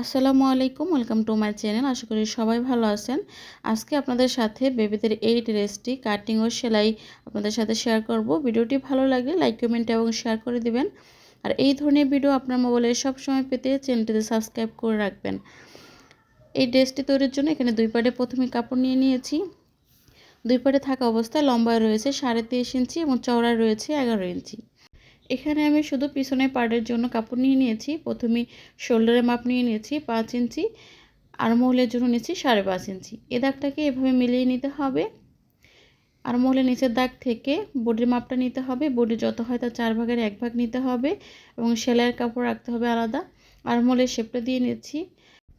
আসসালামু আলাইকুম, welcome to my channel. আশা করি সবাই ভালো আছেন। আজকে আপনাদের সাথে বেবিদের এই ড্রেসটি কাটিং ও সেলাই আপনাদের সাথে শেয়ার করব। ভিডিওটি ভালো লাগলে লাইক কমেন্ট এবং শেয়ার করে দিবেন। আর এই ধরনের ভিডিও আপনার মোবাইলে সবসময় পেতে চ্যানেলটিতে সাবস্ক্রাইব করে রাখবেন। এই ড্রেসটি তৈরির জন্য এখানে দুই পাটে প্রথমে কাপড় নিয়ে নিয়েছি। দুই পাটে থাকা অবস্থায় লম্বায় রয়েছে সাড়ে তেইশ ইঞ্চি এবং চওড়ায় রয়েছে এগারো ইঞ্চি। এখানে আমি শুধু পিছনের পাড়ের জন্য কাপড় নিয়ে নিয়েছি। প্রথমে শোল্ডারের মাপ নিয়ে নিয়েছি, পাঁচ ইঞ্চি। আর মহলের জন্য নিয়েছি সাড়ে পাঁচ ইঞ্চি। এ দাগটাকে এভাবে মিলিয়ে নিতে হবে। আর মহলের নিচের দাগ থেকে বডির মাপটা নিতে হবে। বডি যত হয় তার চার ভাগের এক ভাগ নিতে হবে এবং সেলাইয়ের কাপড় রাখতে হবে আলাদা। আর মহলের শেপটা দিয়ে নিচ্ছি।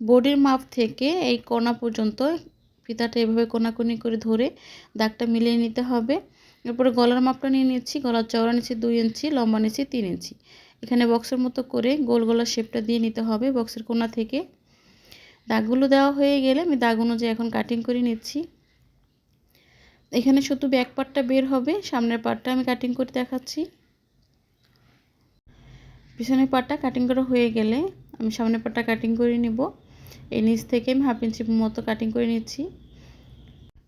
বডির মাপ থেকে এই কোনা পর্যন্ত, ফিতাটা এভাবে কোনাকুনি করে ধরে দাগটা মিলিয়ে নিতে হবে। এরপরে গলার মাপটা নিয়ে নিচ্ছি, গলার চওড়া নিচ্ছি দুই ইঞ্চি, লম্বা নিচ্ছি তিন ইঞ্চি। এখানে বক্সের মতো করে গোল গলার শেপটা দিয়ে নিতে হবে বক্সের কোনা থেকে। দাগগুলো দেওয়া হয়ে গেলে আমি দাগ অনুযায়ী এখন কাটিং করে নিচ্ছি। এখানে শুধু ব্যাক পার্টটা বের হবে, সামনের পার্টটা আমি কাটিং করে দেখাচ্ছি। পিছনের পার্টটা কাটিং করা হয়ে গেলে আমি সামনের পার্টটা কাটিং করে নেব। এই নিচ থেকে আমি হাফ ইঞ্চি মতো কাটিং করে নিচ্ছি।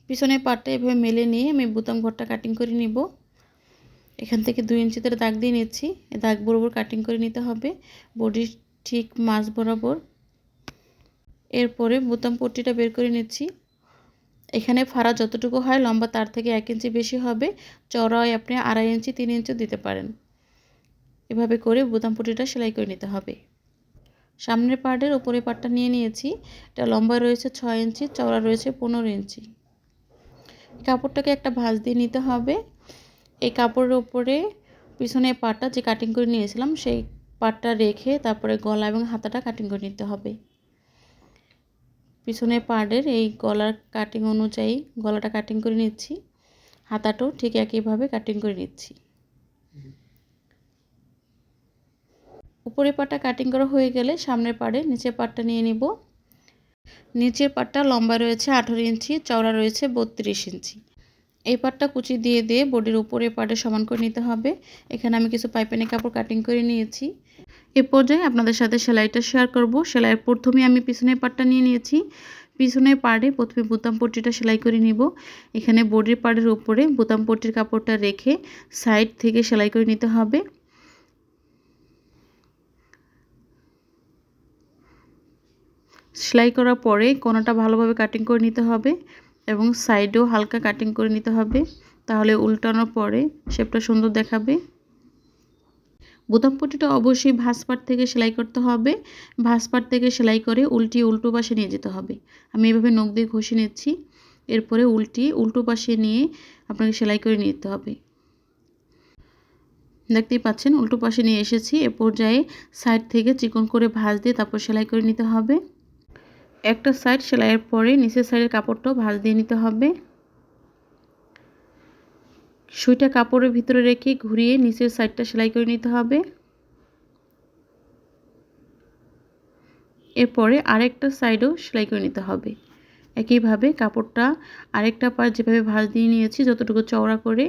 পিছনের পাটটা এভাবে মেলে নিয়ে আমি বুতাম ঘরটা কাটিং করে নিব। এখান থেকে দুই ইঞ্চি ইঞ্চিতে দাগ দিয়ে নিচ্ছি। দাগ বরাবর কাটিং করে নিতে হবে। বডির ঠিক মাছ বরাবর। এরপরে বুতাম পট্টিটা বের করে নিচ্ছি। এখানে ফাড়া যতটুকু হয় লম্বা তার থেকে এক ইঞ্চি বেশি হবে। চড়ায় আপনি আড়াই ইঞ্চি তিন ইঞ্চি দিতে পারেন। এভাবে করে বুতাম পট্টিটা সেলাই করে নিতে হবে। সামনের পার্টের উপরে পার্টটা নিয়ে নিয়েছি। এটা লম্বা রয়েছে ছয় ইঞ্চি চওড়া রয়েছে পনেরো ইঞ্চি কাপড়টাকে একটা ভাঁজ দিয়ে নিতে হবে। এই কাপড়ের ওপরে পিছনে পাটটা যে কাটিং করে নিয়েছিলাম, সেই পাটটা রেখে তারপরে গলা এবং হাতাটা কাটিং করে নিতে হবে। পিছনে পাড়ের এই গলার কাটিং অনুযায়ী গলাটা কাটিং করে নিচ্ছি। হাতাটাও ঠিক একইভাবে কাটিং করে নিচ্ছি। উপরে পাটটা কাটিং করা হয়ে গেলে সামনের পাড়ে নিচের পাটটা নিয়ে নিব। নিচের পাটটা লম্বা রয়েছে আঠেরো ইঞ্চি, চওড়া রয়েছে বত্রিশ ইঞ্চি। এই পাটটা কুচি দিয়ে দিয়ে বডির উপরে পাটে সমান করে নিতে হবে। এখানে আমি কিছু পাইপানি কাপড় কাটিং করে নিয়েছি। এ পর্যায়ে আপনাদের সাথে সেলাইটা শেয়ার করব। সেলাইয়ের প্রথমে আমি পিছনের পাটটা নিয়ে নিয়েছি। পিছনের পাড়ে প্রথমে বোতাম পট্টিটা সেলাই করে নিব। এখানে বডির পাড়ের উপরে বোতাম পট্টির কাপড়টা রেখে সাইড থেকে সেলাই করে নিতে হবে। সেলাই করার পরে কোনোটা ভালোভাবে কাটিং করে নিতে হবে এবং সাইডেও হালকা কাটিং করে নিতে হবে। তাহলে উল্টানোর পরে শেপটা সুন্দর দেখাবে। বোতাম পট্টিটা অবশ্যই ভাঁজপাট থেকে সেলাই করতে হবে। ভাঁজপাট থেকে সেলাই করে উল্টিয়ে উল্টো পাশে নিয়ে যেতে হবে। আমি এভাবে নখ দিয়ে ঘষে নিচ্ছি। এরপরে উল্টিয়ে উল্টো পাশে নিয়ে আপনাকে সেলাই করে নিতে হবে। দেখতেই পাচ্ছেন, উল্টো পাশে নিয়ে এসেছি। এ পর্যায়ে সাইড থেকে চিকন করে ভাঁজ দিয়ে তারপর সেলাই করে নিতে হবে। একটা সাইড সেলাইয়ের পরে নিচের সাইডের কাপড়টাও ভাঁজ দিয়ে নিতে হবে। সুইটা কাপড়ের ভিতরে রেখে ঘুরিয়ে নিচের সাইডটা সেলাই করে নিতে হবে। এরপরে আরেকটা সাইডও সেলাই করে নিতে হবে। একইভাবে কাপড়টা আরেকটা পার যেভাবে ভাঁজ দিয়ে নিয়েছি, যতটুকু চওড়া করে,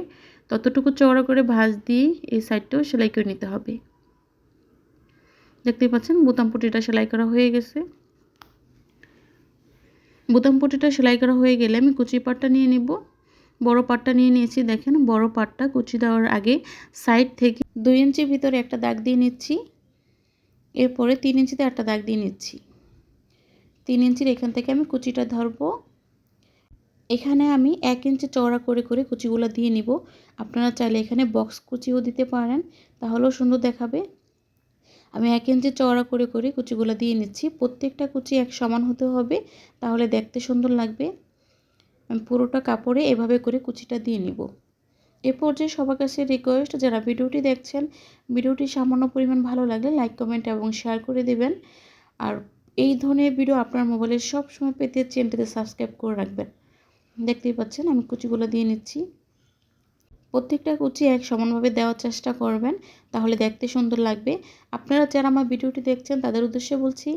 ততটুকু চওড়া করে ভাঁজ দিয়ে এই সাইডটাও সেলাই করে নিতে হবে। দেখতেই পাচ্ছেন, বোতাম পুটিটা সেলাই করা হয়ে গেছে। বোতাম পটিটা সেলাই করা হয়ে গেলে আমি কুচি পাটটা নিয়ে নিব। বড় পাটটা নিয়ে নিয়েছি, দেখেন বড় পাটটা কুচি দেওয়ার আগে সাইড থেকে দুই ইঞ্চির ভিতরে একটা দাগ দিয়ে নিচ্ছি। এরপরে তিন ইঞ্চিতে একটা দাগ দিয়ে নিচ্ছি। তিন ইঞ্চির এখান থেকে আমি কুচিটা ধরবো। এখানে আমি এক ইঞ্চি চওড়া করে করে কুচিগুলো দিয়ে নিব। আপনারা চাইলে এখানে বক্স কুচিও দিতে পারেন, তাহলেও সুন্দর দেখাবে। আমি এক ইঞ্চি চওড়া করে করে কুচিগুলো দিয়ে নিচ্ছি। প্রত্যেকটা কুচি এক সমান হতে হবে, তাহলে দেখতে সুন্দর লাগবে। আমি পুরোটা কাপড়ে এভাবে করে কুচিটা দিয়ে নিব। এ পর্যায়ে সবার কাছে রিকোয়েস্ট যারা ভিডিওটি দেখছেন, ভিডিওটি সামান্য পরিমাণ ভালো লাগলে লাইক কমেন্ট এবং শেয়ার করে দেবেন। আর এই ধরনের ভিডিও আপনার মোবাইলে সব সময় পেতে চ্যানেলটিতে সাবস্ক্রাইব করে রাখবেন। দেখতেই পাচ্ছেন, আমি কুচিগুলো দিয়ে নিচ্ছি। প্রত্যেকটা কুচি এক সমানভাবে দেওয়ার চেষ্টা করবেন, তাহলে দেখতে সুন্দর লাগবে। আপনারা যারা আমার ভিডিওটি দেখছেন, তাদের উদ্দেশ্যে বলছি,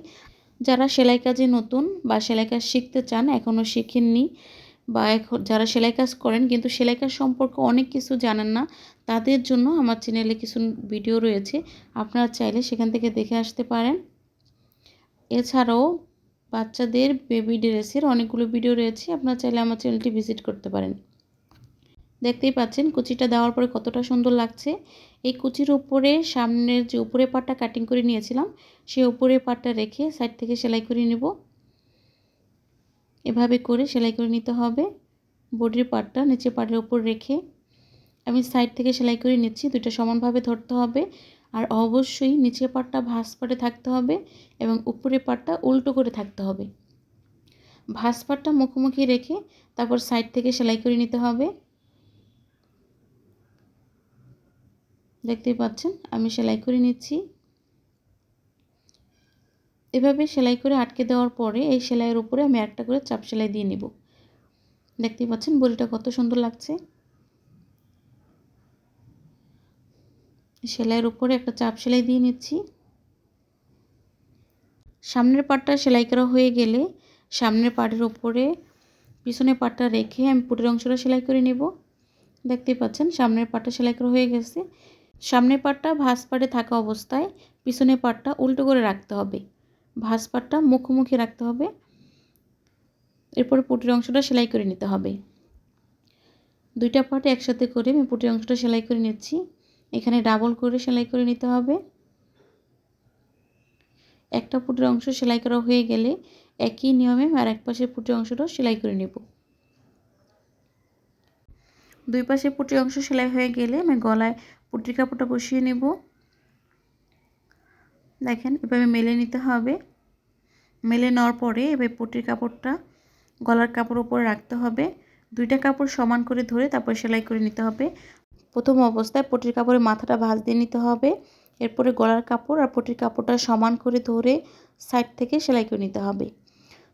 যারা সেলাই কাজে নতুন বা সেলাই কাজ শিখতে চান এখনও শিখেননি বা এখন যারা সেলাই কাজ করেন কিন্তু সেলাই কাজ সম্পর্কে অনেক কিছু জানেন না, তাদের জন্য আমার চ্যানেলে কিছু ভিডিও রয়েছে, আপনারা চাইলে সেখান থেকে দেখে আসতে পারেন। এছাড়াও বাচ্চাদের বেবি ড্রেসের অনেকগুলো ভিডিও রয়েছে, আপনারা চাইলে আমার চ্যানেলটি ভিজিট করতে পারেন। দেখতেই পাচ্ছেন কুচিটা দেওয়ার পরে কতটা সুন্দর লাগছে। এই কুচির উপরে সামনের যে উপরে পাটটা কাটিং করে নিয়েছিলাম সেই উপরে পাটটা রেখে সাইড থেকে সেলাই করে নেব। এভাবে করে সেলাই করে নিতে হবে। বডির পাটটা নিচে পাটের উপর রেখে আমি সাইড থেকে সেলাই করে নিচ্ছি, দুইটা সমানভাবে ধরতে হবে। আর অবশ্যই নিচের পাটটা ভাঁজ পাটে থাকতে হবে এবং উপরের পাটটা উল্টো করে থাকতে হবে। ভাঁজ পাটটা মুখোমুখি রেখে তারপর সাইড থেকে সেলাই করে নিতে হবে। দেখতেই পাচ্ছেন, আমি সেলাই করে নিচ্ছি। এভাবে সেলাই করে আটকে দেওয়ার পরে এই সেলাইয়ের উপরে আমি একটা করে চাপ সেলাই দিয়ে নিব। দেখতেই পাচ্ছেন, বড়িটা কত সুন্দর লাগছে। সেলাইয়ের উপরে একটা চাপ সেলাই দিয়ে নিচ্ছি। সামনের পাটটা সেলাই করা হয়ে গেলে সামনের পাটের উপরে পিছনের পাটটা রেখে আমি পুটের অংশটা সেলাই করে নেব। দেখতেই পাচ্ছেন, সামনের পাটটা সেলাই করা হয়ে গেছে। সামনের পাটটা ভাঁজ পাটে থাকা অবস্থায় পিছনের পাটটা উল্টো করে রাখতে হবে। ভাঁজ পাটটা মুখোমুখি রাখতে হবে। এরপরে পুটির অংশটা সেলাই করে নিতে হবে। দুইটা পাট একসাথে করে আমি পুটির অংশটা সেলাই করে নিচ্ছি। এখানে ডাবল করে সেলাই করে নিতে হবে। একটা পুটির অংশ সেলাই করা হয়ে গেলে একই নিয়মে আর এক পাশের পুটির অংশটা সেলাই করে নেব। দুই পাশে পুটির অংশ সেলাই হয়ে গেলে আমি গলায় পুটির কাপড়টা বসিয়ে নেব। দেখেন, এভাবে মেলে নিতে হবে। মেলে নেওয়ার পরে এবার পুটির কাপড়টা গলার কাপড় উপরে রাখতে হবে। দুইটা কাপড় সমান করে ধরে তারপর সেলাই করে নিতে হবে। প্রথম অবস্থায় পটির কাপড়ে মাথাটা ভাঁজ দিয়ে নিতে হবে। এরপরে গলার কাপড় আর পটির কাপড়টা সমান করে ধরে সাইড থেকে সেলাই করে নিতে হবে।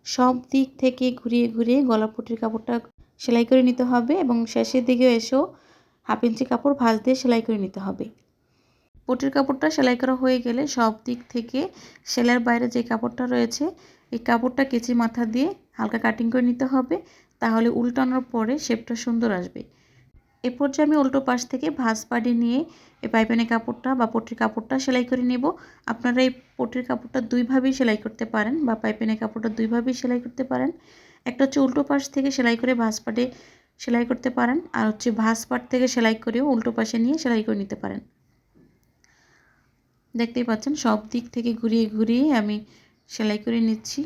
সব দিক থেকে ঘুরিয়ে ঘুরিয়ে গলা পটির কাপড়টা সেলাই করে নিতে হবে এবং শেষের দিকে এসেও হাফ ইঞ্চি কাপড় ভাঁজ দিয়ে সেলাই করে নিতে হবে। পটির কাপড়টা সেলাই করা হয়ে গেলে সব দিক থেকে সেলাইয়ের বাইরে যে কাপড়টা রয়েছে, এই কাপড়টা কেচি মাথা দিয়ে হালকা কাটিং করে নিতে হবে, তাহলে উল্টানোর পরে শেপটা সুন্দর আসবে। এ পর্যায়ে আমি উল্টো পাশ থেকে ভাঁজ পাড়ি নিয়ে এই পাইপেনের কাপড়টা বা পটির কাপড়টা সেলাই করে নেব। আপনারা এই পটির কাপড়টা দুইভাবেই সেলাই করতে পারেন বা পাইপেনের কাপড়টা দুইভাবেই সেলাই করতে পারেন। একটা হচ্ছে উল্টো পাশ থেকে সেলাই করে ভাঁজ পাটে সেলাই করতে পারেন। আর হচ্ছে ভাঁজ পাট থেকে সেলাই করেও উল্টো পাশে নিয়ে সেলাই করে নিতে পারেন। দেখতেই পাচ্ছেন, সব দিক থেকে ঘুরিয়ে ঘুরিয়ে আমি সেলাই করে নিচ্ছি।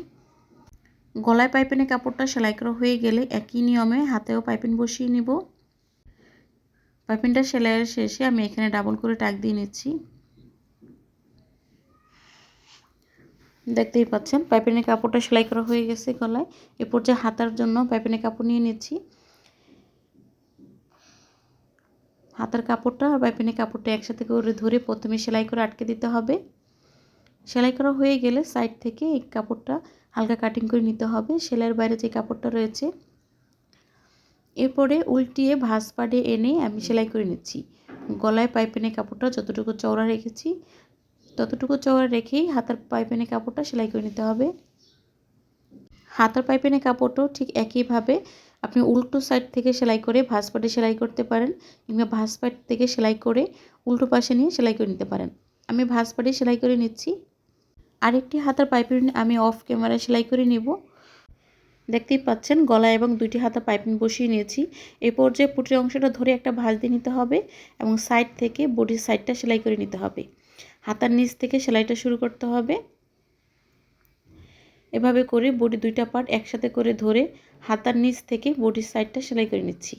গলায় পাইপেনের কাপড়টা সেলাই করা হয়ে গেলে একই নিয়মে হাতেও পাইপিন বসিয়ে নিব। পাইপিনটা সেলাইয়ের শেষে আমি এখানে ডাবল করে টাক দিয়ে নিচ্ছি। দেখতেই পাচ্ছেন পাইপিনের কাপড়টা সেলাই করা হয়ে গেছে গলায়। এরপর যে হাতার জন্য পাইপিনের কাপড় নিয়ে নিচ্ছি। হাতার কাপড়টা আর পাইপিনের কাপড়টা একসাথে করে ধরে প্রথমে সেলাই করে আটকে দিতে হবে। সেলাই করা হয়ে গেলে সাইড থেকে এই কাপড়টা হালকা কাটিং করে নিতে হবে। সেলাইয়ের বাইরে যে কাপড়টা রয়েছে, এরপরে উল্টিয়ে ভাঁজ পাড়ে এনে আমি সেলাই করে নিচ্ছি। গলায় পাইপেনে কাপড়টা যতটুকু চওড়া রেখেছি, ততটুকু চওড়া রেখেই হাতার পাইপেনে কাপড়টা সেলাই করে নিতে হবে। হাতার পাইপেনে কাপড়টাও ঠিক একইভাবে আপনি উল্টো সাইড থেকে সেলাই করে ভাঁজ সেলাই করতে পারেন কিংবা ভাঁজ থেকে সেলাই করে উল্টো পাশে নিয়ে সেলাই করে নিতে পারেন। আমি ভাঁজ পাটে সেলাই করে নিচ্ছি। আরেকটি হাতার পাইপিং আমি অফ ক্যামেরায় সেলাই করে নেব। দেখতেই পাচ্ছেন গলা এবং দুইটি হাতা পাইপিং বসিয়ে নিয়েছি। এই পর্যায়ে পুটির অংশটা ধরে একটা ভাঁজ দিয়ে নিতে হবে এবং সাইড থেকে বডির সাইডটা সেলাই করে নিতে হবে। হাতার নিচ থেকে সেলাইটা শুরু করতে হবে। এভাবে করে বডি দুইটা পার্ট একসাথে করে ধরে হাতার নিচ থেকে বডির সাইডটা সেলাই করে নিচ্ছি।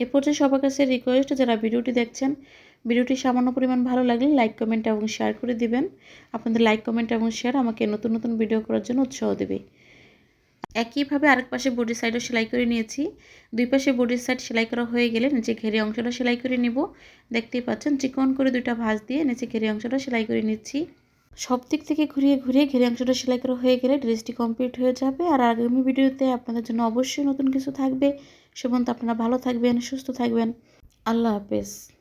এ পর্যায়ে সবার কাছে রিকোয়েস্ট যারা ভিডিওটি দেখছেন, ভিডিওটি সামান্য পরিমাণ ভালো লাগলে লাইক কমেন্ট এবং শেয়ার করে দিবেন। আপনাদের লাইক কমেন্ট এবং শেয়ার আমাকে নতুন নতুন ভিডিও করার জন্য উৎসাহ দেবে। একইভাবে আরেক পাশে বডির সাইডও সেলাই করে নিয়েছি। দুই পাশে বডির সাইড সেলাই করা হয়ে গেলে নিচে ঘেরে অংশটা সেলাই করে নিব। দেখতেই পাচ্ছেন, চিকন করে দুইটা ভাঁজ দিয়ে নিচে ঘেরে অংশটা সেলাই করে নিচ্ছি। সব দিক থেকে ঘুরিয়ে ঘুরিয়ে ঘেরে অংশটা সেলাই করা হয়ে গেলে ড্রেসটি কমপ্লিট হয়ে যাবে। আর আগামী ভিডিওতে আপনাদের জন্য অবশ্যই নতুন কিছু থাকবে। সে আপনারা ভালো থাকবেন, সুস্থ থাকবেন। আল্লাহ হাফেজ।